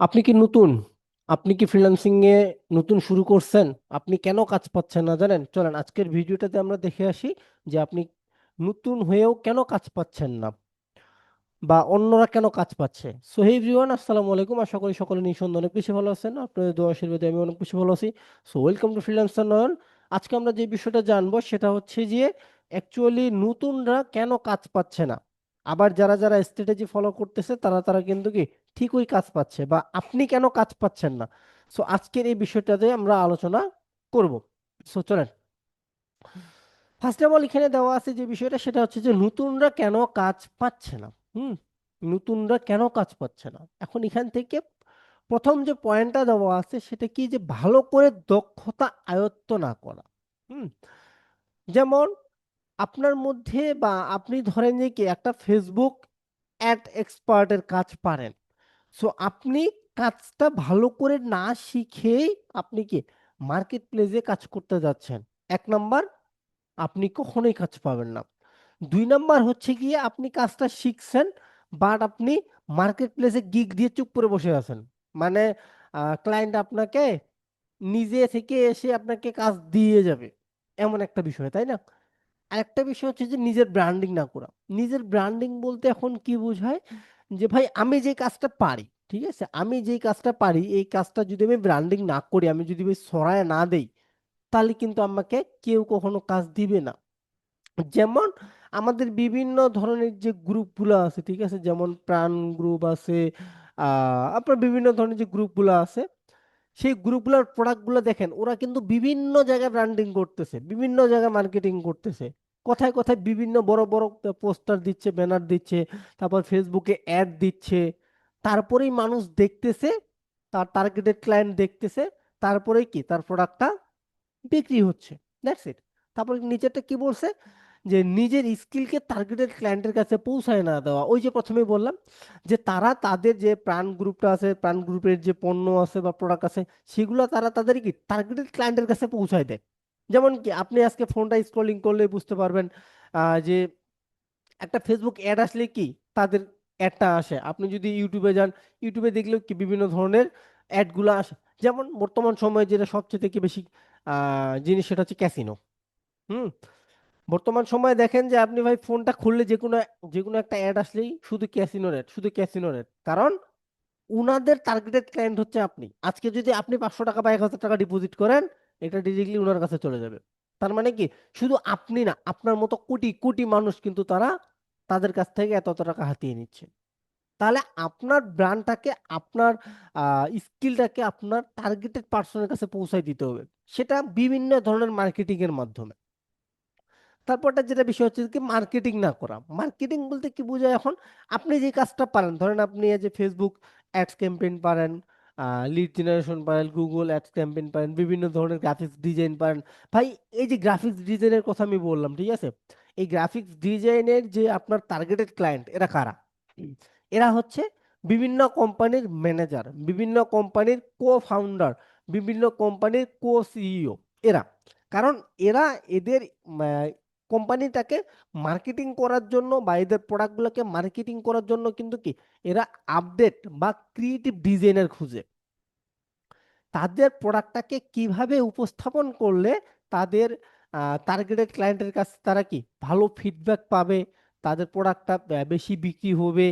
আপনি কি নতুন? আপনি কি ফ্রিল্যান্সিং এ নতুন শুরু করছেন? আপনি কেন কাজ পাচ্ছেন না? জানেন? চলেন, আজকের ভিডিওটাতে আমরা দেখে আসি যে আপনি নতুন হয়েও কেন কাজ পাচ্ছেন না? বা অন্যরা কেন কাজ পাচ্ছে? সো হে এভরিওয়ান আসসালামু আলাইকুম। আশা করি সকলে নিঃসন্দেহে অনেক বেশি ভালো আছেন। আপনাদের দোয়া আশীর্বাদে আমি অনেক বেশি ভালো আছি। So welcome to freelancer Nayan আজকে আমরা যে বিষয়টা জানব সেটা হচ্ছে যে অ্যাকচুয়ালি নতুনরা কেন কাজ পাচ্ছে না? আবার যারা যারা স্ট্র্যাটেজি ফলো করতেছে, তারা তারা কিন্তু কি ঠিকই কাজ পাচ্ছে বা আপনি কেন কাজ পাচ্ছেন না? সো আজকের এই বিষয়টাতে আমরা আলোচনা করব। সো চলেন। ফার্স্ট অফ অল এখানে দেওয়া আছে যে বিষয়টা, সেটা হচ্ছে যে নতুনরা কেন কাজ পাচ্ছে না? হুম? নতুনরা কেন কাজ পাচ্ছে না? এখন এখান থেকে প্রথম যে পয়েন্টটা দেওয়া আছে, সেটা কি যে ভালো করে দক্ষতা আয়ত্ত না করা? হুম? যেমন আপনার মধ্যে বা আপনি ধরেন যে কি একটা ফেসবুক অ্যাড এক্সপার্টের কাজ পারেন। সো আপনি কাজটা ভালো করে না শিখেই আপনি কি মার্কেট প্লেসে কাজ করতে যাচ্ছেন? এক নাম্বার, আপনি কখনোই কাজ পাবেন না। দুই নাম্বার হচ্ছে গিয়ে আপনি কাজটা শিখছেন বাট আপনি মার্কেট প্লেসে গিগ দিয়ে চুপ করে বসে আছেন। মানে ক্লায়েন্ট আপনাকে নিজে থেকে এসে আপনাকে কাজ দিয়ে যাবে। এমন একটা বিষয়, তাই না? আরেকটা বিষয় হচ্ছে যে নিজের ব্র্যান্ডিং না করা। নিজের ব্র্যান্ডিং বলতে এখন কি বোঝায়? যে, ভাই, আমি যে কাজটা পারি, ঠিক আছে? আমি যেই কাজটা পারি, এই কাজটা যদি আমি ব্র্যান্ডিং না করি, আমি যদি ওই সরায় না দেই, তাহলে কিন্তু আমাকে কেউ কখনো কাজ দিবে না। যেমন আমাদের বিভিন্ন ধরনের যে গ্রুপগুলো আছে, ঠিক আছে? যেমন প্রাণ গ্রুপ আছে আপনার বিভিন্ন ধরনের যে গ্রুপগুলো আছে, সেই গ্রুপগুলোর প্রোডাক্টগুলো দেখেন, ওরা কিন্তু বিভিন্ন জায়গায় ব্র্যান্ডিং করতেছে, বিভিন্ন জায়গায় মার্কেটিং করতেছে। কোথায় কোথায় বিভিন্ন বড় বড় পোস্টার দিচ্ছে, ব্যানার দিচ্ছে, তারপর ফেসবুকে অ্যাড দিচ্ছে। তারপরেই মানুষ দেখতেছে, তার টার্গেটেড ক্লায়েন্ট দেখতেছে, তারপরেই কি? তার প্রোডাক্টটা বিক্রি হচ্ছে। দ্যাটস ইট তারপর নিচেরটা কি বলছে? যে নিজের স্কিলকে টার্গেটেড ক্লায়েন্টের কাছে পৌঁছায় না দেওয়া। ওই যে প্রথমে বললাম যে তারা তাদের যে প্রাণ গ্রুপটা আছে, প্রাণ গ্রুপের যে পণ্য আছে বা প্রোডাক্ট আছে, সেগুলো তারা তাদের কি? টার্গেটেড ক্লায়েন্টের কাছে পৌঁছায় দেয়। যেমন কি, আপনি আজকে ফোনটা স্ক্রলিং করলে বুঝতে পারবেন যে একটা ফেসবুক অ্যাড আসলে কি? তাদের অ্যাডটা আসে। আপনি যদি ইউটিউবে যান ইউটিউবে দেখলেও কি বিভিন্ন ধরনের অ্যাডগুলো আসে। যেমন বর্তমান সময়ে যেটা সবচেয়ে থেকে বেশি জিনিস সেটা হচ্ছে ক্যাসিনো হুম? বর্তমান সময়ে দেখেন যে আপনি ভাই ফোনটা খুললে যে কোনো যে কোনো একটা অ্যাড আসলেই শুধু ক্যাসিনোর অ্যাড শুধু ক্যাসিনোর অ্যাড কারণ উনাদের টার্গেটেড ক্লায়েন্ট হচ্ছে আপনি। আজকে যদি আপনি পাঁচশো টাকা বা এক হাজার টাকা ডিপোজিট করেন এটা ডিরেক্টলি ওনার কাছে চলে যাবে। তার মানে কি? শুধু আপনি না, আপনার মতো কোটি কোটি মানুষ কিন্তু তারা তাদের কাছ থেকে এত টাকা হাতিয়ে নিচ্ছে। তাহলে আপনার ব্র্যান্ডটাকে আপনার স্কিলটাকে আপনার টার্গেটেড পার্সনের কাছে পৌঁছায় দিতে হবে। সেটা বিভিন্ন ধরনের মার্কেটিং এর মাধ্যমে। তারপরটা যেটা বিষয় হচ্ছে কি মার্কেটিং না করা। মার্কেটিং বলতে কি বোঝায় এখন, আপনি যে কাজটা পারেন, ধরেন আপনি যে ফেসবুক অ্যাডস ক্যাম্পেইন পারেন লিড জেনারেশন পারেন গুগল অ্যাডস ক্যাম্পেইন পারেন, বিভিন্ন ধরনের গ্রাফিক্স ডিজাইন পারেন। ভাই, এই যে গ্রাফিক্স ডিজাইনের কথা আমি বললাম, ঠিক আছে? এই গ্রাফিক্স ডিজাইনের যে আপনার টার্গেটেড ক্লায়েন্ট এরা কারা? এরা হচ্ছে বিভিন্ন কোম্পানির ম্যানেজার বিভিন্ন কোম্পানির কো ফাউন্ডার বিভিন্ন কোম্পানির কো সিইও এরা। কারণ এরা এদের কোম্পানিটাকে মার্কেটিং করার জন্য বা এদের প্রোডাক্টগুলোকে মার্কেটিং করার জন্য কিন্তু কি, এরা আপডেট বা ক্রিয়েটিভ ডিজাইনের খুঁজে। তাদের প্রোডাক্টটাকে কীভাবে উপস্থাপন করলে তাদের টার্গেটেড ক্লায়েন্টের কাছে, তারা কি ভালো ফিডব্যাক পাবে, তাদের প্রোডাক্টটা বেশি বিক্রি হবে,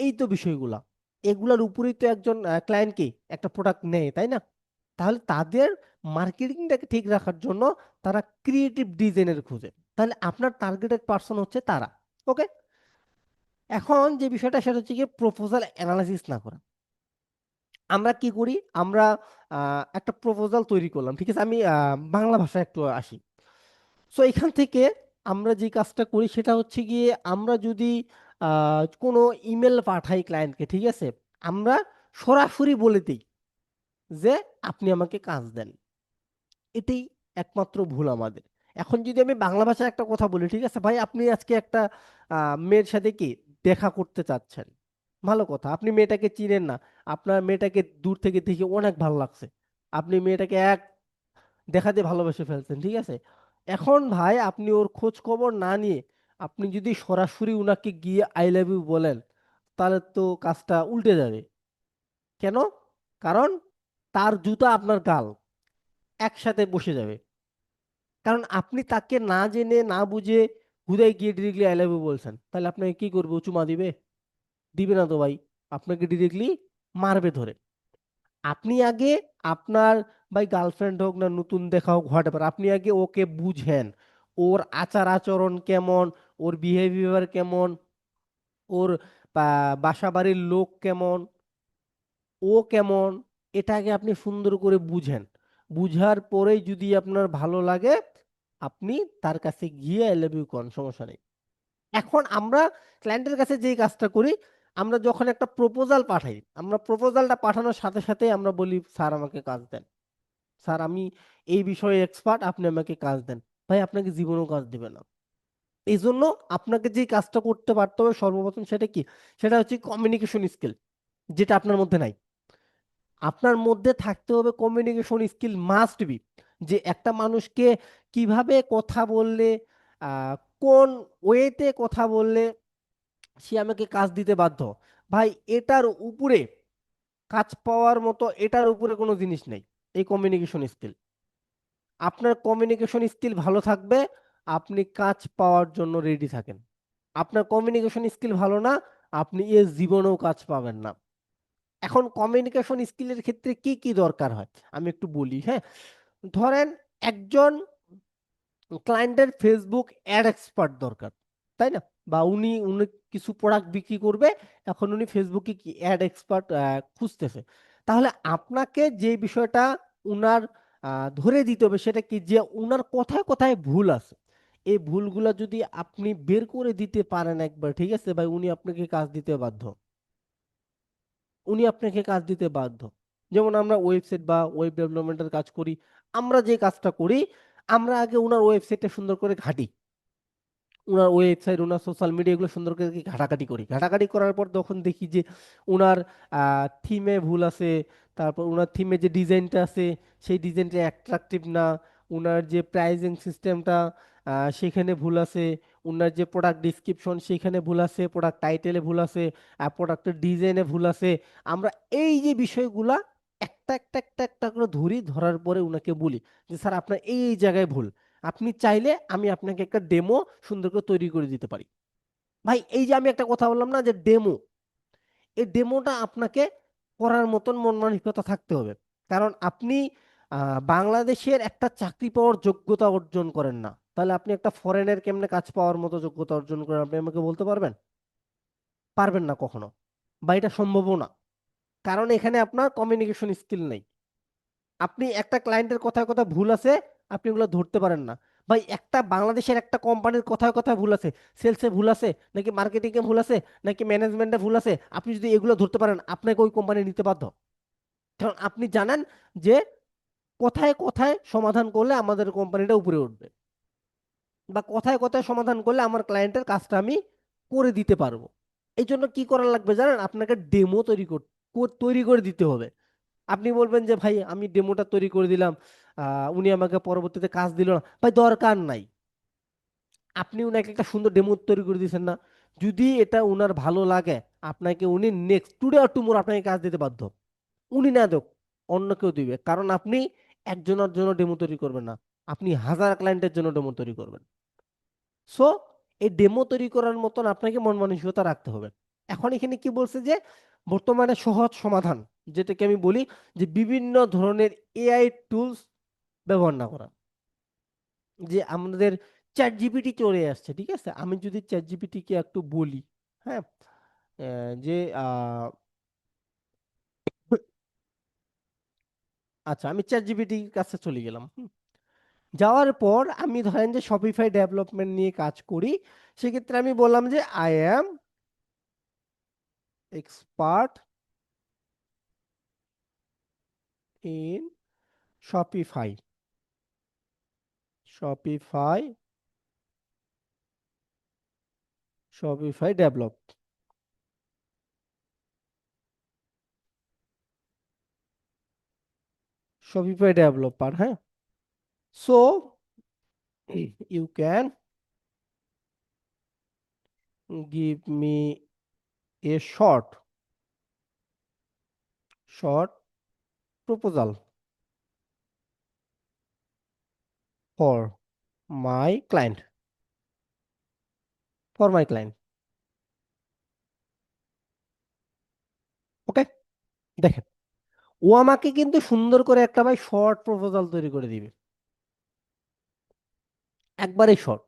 এই তো বিষয়গুলা। এগুলার উপরেই তো একজন ক্লায়েন্ট কি একটা প্রোডাক্ট নেয়, তাই না? তাহলে তাদের মার্কেটিংটাকে ঠিক রাখার জন্য তারা ক্রিয়েটিভ ডিজাইনের খুঁজে। তাহলে আপনার টার্গেটেড পার্সন হচ্ছে তারা ওকে এখন যে বিষয়টা সেটা হচ্ছে কি প্রপোজাল অ্যানালাইসিস না করা। আমরা কি করি? আমরা একটা প্রপোজাল তৈরি করলাম, ঠিক আছে? আমি বাংলা ভাষায় একটু আসি। সো এখান থেকে আমরা যে কাজটা করি সেটা হচ্ছে গিয়ে আমরা যদি কোনো ইমেল পাঠাই ক্লায়েন্টকে ঠিক আছে? আমরা সরাসরি বলে দিই যে, আপনি আমাকে কাজ দেন। এটাই একমাত্র ভুল আমাদের। এখন যদি আমি বাংলা ভাষায় একটা কথা বলি, ঠিক আছে? ভাই, আপনি আজকে একটা মেয়ের সাথে কি দেখা করতে চাচ্ছেন? ভালো কথা। আপনি মেয়েটাকে চিনেন না। আপনার মেয়েটাকে দূর থেকে দেখে অনেক ভালো লাগছে। আপনি মেয়েটাকে এক দেখাতে ভালোবেসে ফেলছেন, ঠিক আছে? এখন ভাই, আপনি ওর খোঁজ খবর না নিয়ে আপনি যদি সরাসরি উনাকে গিয়ে আই লাভ ইউ বলেন, তাহলে তো কাজটা উল্টে যাবে। কেন? কারণ তার জুতা আপনার গাল। একসাথে বসে যাবে। কারণ আপনি তাকে না জেনে, না বুঝে হুদায় গিয়ে ডিরেক্টলি আই লাভ ইউ বলছেন। তাহলে আপনাকে কি করবে? চুমা দিবে? দিবে না তো ভাই। আপনাকে ডিরেক্টলি মারবে ধরে। আপনি আগে আপনার ভাই গার্লফ্রেন্ড হোক না, নতুন দেখা হোক হোয়াট আপনি আগে ওকে বুঝেন। ওর আচার আচরণ কেমন? ওর বিহেভিয়ার কেমন? ওর বাসা বাড়ির লোক কেমন? ও কেমন? এটাকে আপনি সুন্দর করে বুঝেন। বুঝার পরেই যদি আপনার ভালো লাগে, আপনি তার কাছে গিয়ে ইউ কন, সমস্যা নেই। এখন আমরা ক্লায়েন্টের কাছে যেই কাজটা করি, আমরা যখন একটা প্রপোজাল পাঠাই, আমরা প্রপোজালটা পাঠানোর সাথে সাথে আমরা বলি, স্যার, আমাকে কাজ দেন। স্যার, আমি এই বিষয়ে এক্সপার্ট আপনি আমাকে কাজ দেন। ভাই, আপনাকে জীবনেও কাজ দেবে না। এই জন্য আপনাকে যে কাজটা করতে পারতে হবে সর্বপ্রথম সেটা কি? সেটা হচ্ছে কমিউনিকেশন স্কিল যেটা আপনার মধ্যে নাই। আপনার মধ্যে থাকতে হবে কমিউনিকেশন স্কিল মাস্ট বি যে একটা মানুষকে কীভাবে কথা বললে কোন ওয়েতে কথা বললে সে আমাকে কাজ দিতে বাধ্য ভাই, এটার উপরে কাজ পাওয়ার মতো এটার উপরে কোনো জিনিস নেই, এই কমিউনিকেশন স্কিল আপনার কমিউনিকেশন স্কিল ভালো থাকবে, আপনি কাজ পাওয়ার জন্য রেডি থাকেন। আপনার কমিউনিকেশন স্কিল ভালো না, আপনি এ জীবনেও কাজ পাবেন না। এখন কমিউনিকেশন স্কিলের ক্ষেত্রে কি কি দরকার হয়? আমি একটু বলি হ্যাঁ? ধরেন একজন ক্লায়েন্টের ফেসবুক অ্যাড এক্সপার্ট দরকার, তাই না? বা উনি উনি কিছু প্রোডাক্ট বিক্রি করবে, এখন উনি ফেসবুকে কি অ্যাড এক্সপার্ট খুঁজতেছে। তাহলে আপনাকে যে বিষয়টা উনার ধরে দিতে হবে সেটা কি? যে উনার কোথায় কোথায় ভুল আছে। এই ভুলগুলো যদি আপনি বের করে দিতে পারেন একবার, ঠিক আছে? ভাই উনি আপনাকে কাজ দিতে বাধ্য। উনি আপনাকে কাজ দিতে বাধ্য। যেমন আমরা ওয়েবসাইট বা ওয়েব ডেভেলপমেন্টের কাজ করি, আমরা যে কাজটা করি, আমরা আগে ওনার ওয়েবসাইটটা সুন্দর করে ঘাঁটি। ওনার ওয়েবসাইট ওনার সোশ্যাল মিডিয়া এগুলো সুন্দর করে ঘাটাঘাটি করি। ঘাটাঘাটি করার পর তখন দেখি যে ওনার থিমে ভুল আছে, তারপর ওনার থিমে যে ডিজাইনটা আছে, সেই ডিজাইনটা অ্যাট্রাকটিভ না ওনার যে প্রাইজিং সিস্টেমটা সেখানে ভুল আছে ওনার যে প্রোডাক্ট ডিসক্রিপশন সেখানে ভুল আছে প্রোডাক্ট টাইটেলে ভুল আছে আর প্রোডাক্টের ডিজাইনে ভুল আছে, আমরা এই যে বিষয়গুলা একটা একটা একটা একটা করে ধরি, ধরার পরে ওনাকে বলি যে, স্যার, আপনার এই এই জায়গায় ভুল। আপনি চাইলে আমি আপনাকে একটা ডেমো সুন্দর করে তৈরি করে দিতে পারি। ভাই, এই যে আমি একটা কথা বললাম না যে ডেমো এই ডেমোটা আপনাকে করার মতন মন মানসিকতা থাকতে হবে। কারণ আপনি বাংলাদেশের একটা চাকরি পাওয়ার যোগ্যতা অর্জন করেন না। তাহলে আপনি একটা ফরেনের কেমনে কাজ পাওয়ার মতো যোগ্যতা অর্জন করেন, আপনি আমাকে বলতে পারবেন? পারবেন না কখনো, বা এটা সম্ভবও না। কারণ এখানে আপনার কমিউনিকেশন স্কিল নেই। আপনি একটা ক্লায়েন্টের কথায় কথা ভুল আছে, আপনি ওগুলো ধরতে পারেন না। ভাই, একটা বাংলাদেশের একটা কোম্পানির কথায় কথায় ভুল আছে সেলসে ভুল আছে, নাকি মার্কেটিংয়ে ভুল আছে, নাকি ম্যানেজমেন্টে ভুল আছে, আপনি যদি এগুলো ধরতে পারেন, আপনাকে ওই কোম্পানি নিতে বাধ্য। কারণ আপনি জানেন যে কথায় কথায় সমাধান করলে আমাদের কোম্পানিটা উপরে উঠবে। বা কথায় কথায় সমাধান করলে আমার ক্লায়েন্টের কাজটা আমি করে দিতে পারব। এই জন্য কী করা লাগবে জানেন? আপনাকে ডেমো তৈরি তৈরি করে দিতে হবে। আপনি বলবেন যে, ভাই, আমি ডেমোটা তৈরি করে দিলাম। উনি আমাকে পরবর্তীতে কাজ দিল না। ভাই, দরকার নাই। আপনি উনাকে একটা সুন্দর ডেমো তৈরি করে দিয়েছেন না। যদি এটা উনার ভালো লাগে, আপনাকে উনি নেক্সট টুডে আর টুমোর আপনাকে কাজ দিতে বাধ্য। উনি না দেখ অন্য কেউ দিবে। কারণ আপনি একজনের জন্য ডেমো তৈরি করবেন না। আপনি হাজার ক্লায়েন্টের জন্য ডেমো তৈরি করবেন। সো এই ডেমো তৈরি করার মতন আপনাকে মন মানসিকতা রাখতে হবে। এখন এখানে কি বলছে যে, বর্তমানে সহজ সমাধান, যেটাকে আমি বলি যে বিভিন্ন ধরনের এআই টুলস ব্যবহার না করা। যে আমাদের চ্যাট জিপিটি চলে আসছে, ঠিক আছে? আমি যদি চ্যাট জিপিটিকে একটু বলি হ্যাঁ? যে আচ্ছা আমি চ্যাট জিপিটির কাছে চলে গেলাম। যাওয়ার পর আমি ধরেন যে শপিফাই ডেভেলপমেন্ট নিয়ে কাজ করি, সেক্ষেত্রে আমি বললাম যে I am expert in Shopify Shopify Shopify develop Shopify developer হ্যাঁ so you can give me a short short proposal for my client for my client okay দেখেন ও আমাকে কিন্তু সুন্দর করে একটা ভাই শর্ট প্রপোজাল তৈরি করে দিবে। একবারে শর্ট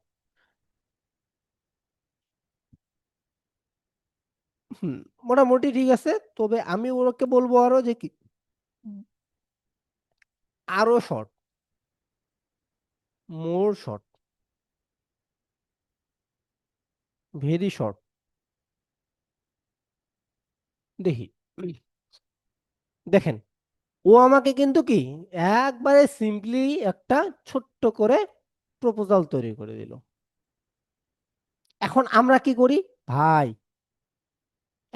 হুম, মোটামুটি ঠিক আছে, তবে আমি ওকে বলব আরও যে কি, আরও short more short very short দেখি। দেখেন, ও আমাকে কিন্তু কি একবারে সিম্পলি একটা ছোট্ট করে প্রপোজাল তৈরি করে দিল। এখন আমরা কি করি? ভাই,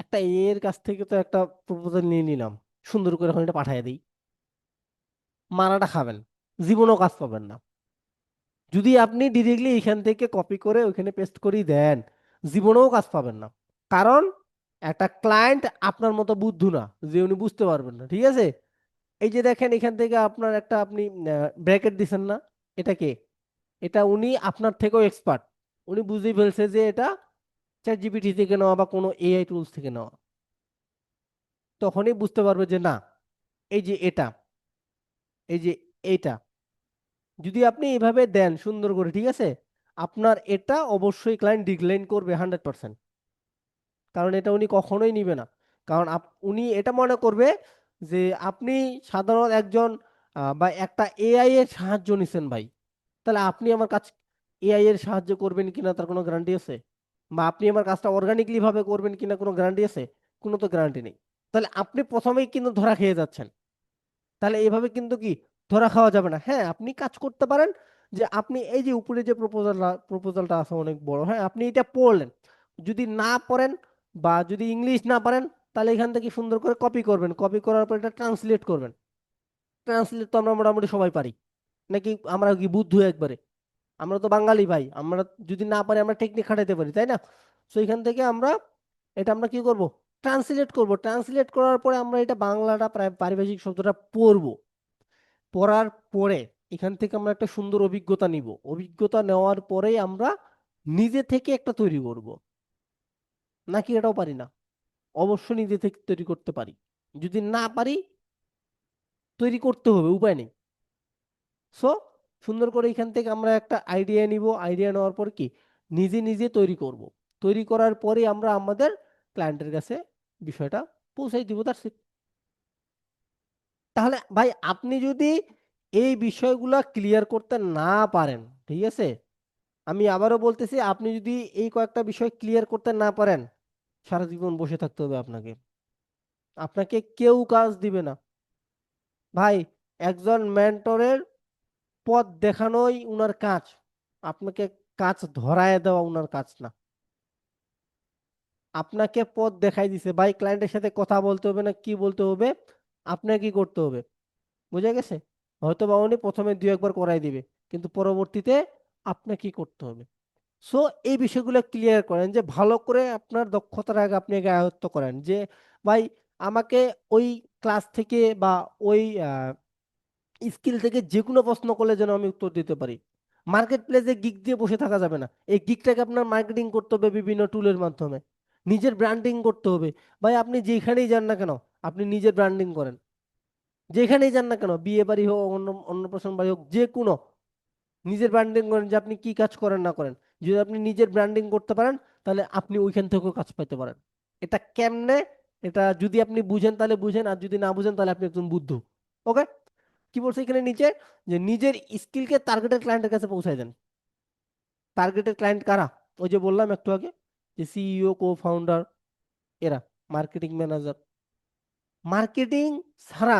একটা এর কাছ থেকে তো একটা প্রপোজাল নিয়ে নিলাম, সুন্দর করে এখন এটা পাঠিয়ে দিই। মারাটা খাবেন, জীবনেও কাজ পাবেন না। যদি আপনি ডিরেক্টলি এখান থেকে কপি করে ওইখানে পেস্ট করেই দেন, জীবনেও কাজ পাবেন না। কারণ একটা ক্লায়েন্ট আপনার মতো বুদ্ধু না, যে উনি বুঝতে পারবেন না, ঠিক আছে? এই যে দেখেন, এখান থেকে আপনার একটা আপনি ব্র্যাকেট দিছেন না, এটা কে? এটা উনি আপনার থেকেও এক্সপার্ট উনি বুঝেই ফেলছে যে এটা চ্যাট জিপিটি থেকে নেওয়া বা কোনো এআই টুলস থেকে নেওয়া। তখনই বুঝতে পারবে যে না, এই যে এটা, এই যে এইটা যদি আপনি এভাবে দেন সুন্দর করে, ঠিক আছে? আপনার এটা অবশ্যই ক্লায়েন্ট ডিক্লাইন করবে হান্ড্রেড পার্সেন্ট কারণ এটা উনি কখনোই নিবে না। কারণ উনি এটা মনে করবে যে আপনি সাধারণ একজন বা একটা এআই এর সাহায্য নিছেন ভাই। তাহলে আপনি আমার কাজ এআই এর সাহায্য করবেন কিনা তার কোনো গ্যারান্টি আছে? বা আপনি আমার কাজটা অর্গানিকলি ভাবে করবেন কিনা কোনো গ্যারান্টি আছে? কোনো তো গ্যারান্টি নেই। তাহলে আপনি প্রথমেই কিন্তু ধরা খেয়ে যাচ্ছেন। তাহলে এইভাবে কিন্তু কি, ধরা খাওয়া যাবে না। হ্যাঁ আপনি কাজ করতে পারেন যে আপনি এই যে উপরে যে প্রপোজালটা প্রপোজালটা আছে অনেক বড় হ্যাঁ আপনি এটা পড়লেন। যদি না পড়েন বা যদি ইংলিশ না পারেন, তাহলে এখান থেকে সুন্দর করে কপি করবেন। কপি করার পর এটা ট্রান্সলেট করবেন। ট্রান্সলেট তো আমরা মোটামুটি সবাই পারি। নাকি আমরা কি বুদ্ধ একবারে? আমরা তো বাঙালি ভাই, আমরা যদি না পারি আমরা টেকনিক খাটাইতে পারি, তাই না? সো এখান থেকে আমরা এটা আমরা কি করব? ট্রান্সলেট করব। ট্রান্সলেট করার পরে আমরা এটা বাংলাটা প্রায় পারিভাষিক শব্দটা পড়ব। পড়ার পরে এখান থেকে আমরা একটা সুন্দর অভিজ্ঞতা নিব। অভিজ্ঞতা নেওয়ার পরেই আমরা নিজে থেকে একটা তৈরি করব। নাকি এটাও পারি না? অবশ্য নিজে থেকে তৈরি করতে পারি। যদি না পারি, তৈরি করতে হবে, উপায় নেই। সো সুন্দর করে এখান থেকে আমরা একটা আইডিয়া নিব। আইডিয়া নেওয়ার পর কি? নিজে নিজে তৈরি করব। তৈরি করার পরে আমরা আমাদের ক্লায়েন্টের কাছে বিষয়টা পৌঁছাই দিব তার তাহলে ভাই, আপনি যদি এই বিষয়গুলো ক্লিয়ার করতে না পারেন, ঠিক আছে? আমি আবারও বলতেছি, আপনি যদি এই কয়েকটা বিষয় ক্লিয়ার করতে না পারেন সারা জীবন বসে থাকতে হবে আপনাকে। আপনাকে কেউ কাজ দিবে না। ভাই, একজন মেন্টরের পথ দেখানোই উনার কাজ। আপনাকে কাজ ধরায় দেওয়া উনার কাজ না। আপনাকে পথ দেখাই দিছে। ভাই ক্লায়েন্টের সাথে কথা বলতে হবে না, কি বলতে হবে? আপনাকে কি করতে হবে? বুঝে গেছে? হয়তো বা উনি প্রথমে দুই একবার করাই দিবে, কিন্তু পরবর্তীতে আপনাকে কি করতে হবে? সো এই বিষয়গুলো ক্লিয়ার করেন যে ভালো করে আপনার দক্ষতার আগে আপনি আগে আয়ত্ত করেন যে, ভাই আমাকে ওই ক্লাস থেকে বা ওই স্কিল থেকে যে কোনো প্রশ্ন করলে যেন আমি উত্তর দিতে পারি। মার্কেট প্লেসে গিগ দিয়ে বসে থাকা যাবে না। এই গিগটাকে আপনার মার্কেটিং করতে হবে বিভিন্ন টুলের মাধ্যমে। নিজের ব্র্যান্ডিং করতে হবে। ভাই আপনি যেখানেই যান না কেন, আপনি নিজের ব্র্যান্ডিং করেন। যেখানেই যান না কেন, বিয়ে বাড়ি হোক, অন্য, অন্নপ্রাশন বাড়ি হোক যে কোনো নিজের ব্র্যান্ডিং করেন যে আপনি কি কাজ করেন না করেন। যদি আপনি নিজের ব্র্যান্ডিং করতে পারেন, তাহলে আপনি ওইখান থেকেও কাজ পাইতে পারেন। এটা কেমনে? এটা যদি আপনি বুঝেন, তাহলে বুঝেন, আর যদি না বুঝেন, তাহলে আপনি একজন বুদ্ধ। ওকে কি বলছে এখানে নিচে? যে নিজের স্কিলকে টার্গেটেড ক্লায়েন্টের কাছে পৌঁছায় দেন। টার্গেটেড ক্লায়েন্ট কারা? ওই যে বললাম একটু আগে, যে সিইও কো ফাউন্ডার এরা মার্কেটিং ম্যানেজার মার্কেটিং ছাড়া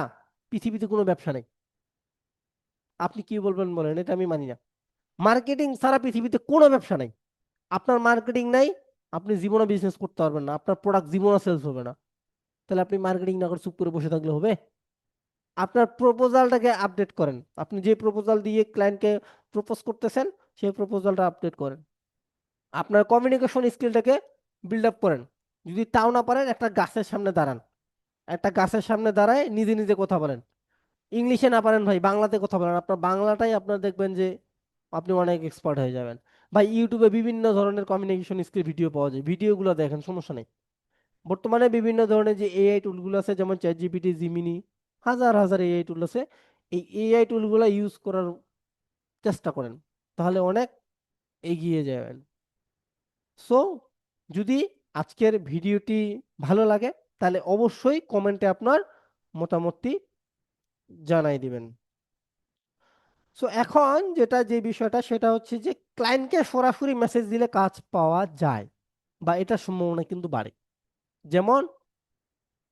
পৃথিবীতে কোনো ব্যবসা নেই। আপনি কি বলবেন বলেন? এটা আমি মানি না। মার্কেটিং ছাড়া পৃথিবীতে কোনো ব্যবসা নাই। আপনার মার্কেটিং নাই, আপনি জীবনে বিজনেস করতে পারবেন না, আপনার প্রোডাক্ট জীবনে সেলস হবে না। তাহলে আপনি মার্কেটিং না করে চুপ করে বসে থাকলে হবে? আপনার প্রপোজালটাকে আপডেট করেন। আপনি যে প্রপোজাল দিয়ে ক্লায়েন্টকে প্রপোজ করতেছেন, সেই প্রপোজালটা আপডেট করেন। আপনার কমিউনিকেশন স্কিলটাকে বিল্ড আপ করেন। যদি তাও না পারেন, একটা গাছের সামনে দাঁড়ান। একটা গাছের সামনে দাঁড়ায় নিজে নিজে কথা বলেন। ইংলিশে না পারেন ভাই, বাংলাতে কথা বলেন। আপনার বাংলাটাই আপনার দেখবেন যে আপনি অনেক এক্সপার্ট হয়ে যাবেন। ভাই, ইউটিউবে বিভিন্ন ধরনের কমিউনিকেশন স্কিল ভিডিও পাওয়া যায়। ভিডিওগুলো দেখেন, সমস্যা নেই। বর্তমানে বিভিন্ন ধরনের যে এআই টুলগুলো আছে, যেমন চ্যাট জিপিটি জিমিনি হাজার হাজার এআই টুল আছে। এই এআই টুলগুলো ইউজ করার চেষ্টা করেন, তাহলে অনেক এগিয়ে যাবেন। সো যদি আজকের ভিডিওটি ভালো লাগে, তাহলে অবশ্যই কমেন্টে আপনার মতামতটি জানাই দিবেন। সো এখন যেটা যে বিষয়টা, সেটা হচ্ছে যে ক্লায়েন্টকে সরাসরি মেসেজ দিলে কাজ পাওয়া যায় বা এটার সম্ভাবনা কিন্তু বাড়ে। যেমন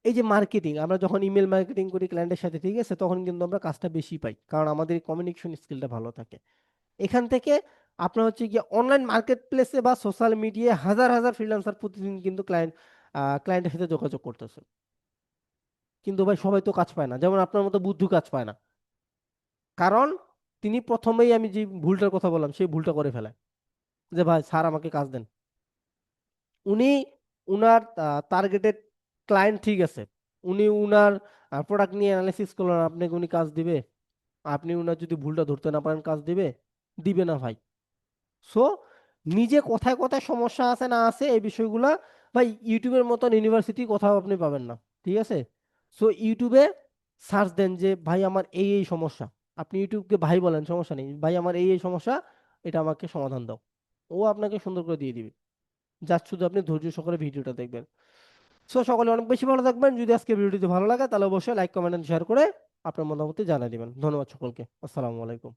এই যে মার্কেটিং আমরা যখন ইমেল মার্কেটিং করি ক্লায়েন্টের সাথে, ঠিক আছে, তখন কিন্তু আমরা কাজটা বেশি পাই, কারণ আমাদের কমিউনিকেশন স্কিলটা ভালো থাকে। এখান থেকে আপনার হচ্ছে গিয়ে অনলাইন মার্কেট প্লেসে বা সোশ্যাল মিডিয়ায় হাজার হাজার ফ্রিল্যান্সার প্রতিদিন কিন্তু ক্লায়েন্ট ক্লায়েন্টের সাথে যোগাযোগ করতেছে। কিন্তু ভাই সবাই তো কাজ পায় না, যেমন আপনার মতো বুদ্ধু কাজ পায় না। কারণ তিনি প্রথমেই আমি যে ভুলটার কথা বললাম, সেই ভুলটা করে ফেলে যে, ভাই, স্যার, আমাকে কাজ দেন। উনি উনার টার্গেটেড ক্লায়েন্ট ঠিক আছে। উনি উনার প্রোডাক্ট নিয়ে অ্যানালাইসিস করলেন, আপনাকে উনি কাজ দিবে? আপনি উনার যদি ভুলটা ধরতে না পারেন, কাজ দিবে? দিবে না, ভাই। সো নিজে কোথায় কোথায় সমস্যা আছে, না আছে, এই বিষয়গুলা, ভাই, ইউটিউবের মতন ইউনিভার্সিটি কোথাও আপনি পাবেন না, ঠিক আছে? সো ইউটিউবে সার্চ দেন যে, ভাই, আমার এই এই সমস্যা। আপনি ইউটিউবকে ভাই বলেন, সমস্যা নেই। ভাই, আমার এই এই সমস্যা, এটা আমাকে সমাধান দাও। ও আপনাকে সুন্দর করে দিয়ে দিবে। যার শুধু আপনি ধৈর্য সহকারে ভিডিওটা দেখবেন। সো সকলে অনেক বেশি ভালো থাকবেন। যদি আজকে ভিডিওটি ভালো লাগে, তাহলে অবশ্যই লাইক কমেন্ট শেয়ার করে আপনার মতামত জানিয়ে দেবেন। ধন্যবাদ সকলকে। আসসালামু আলাইকুম।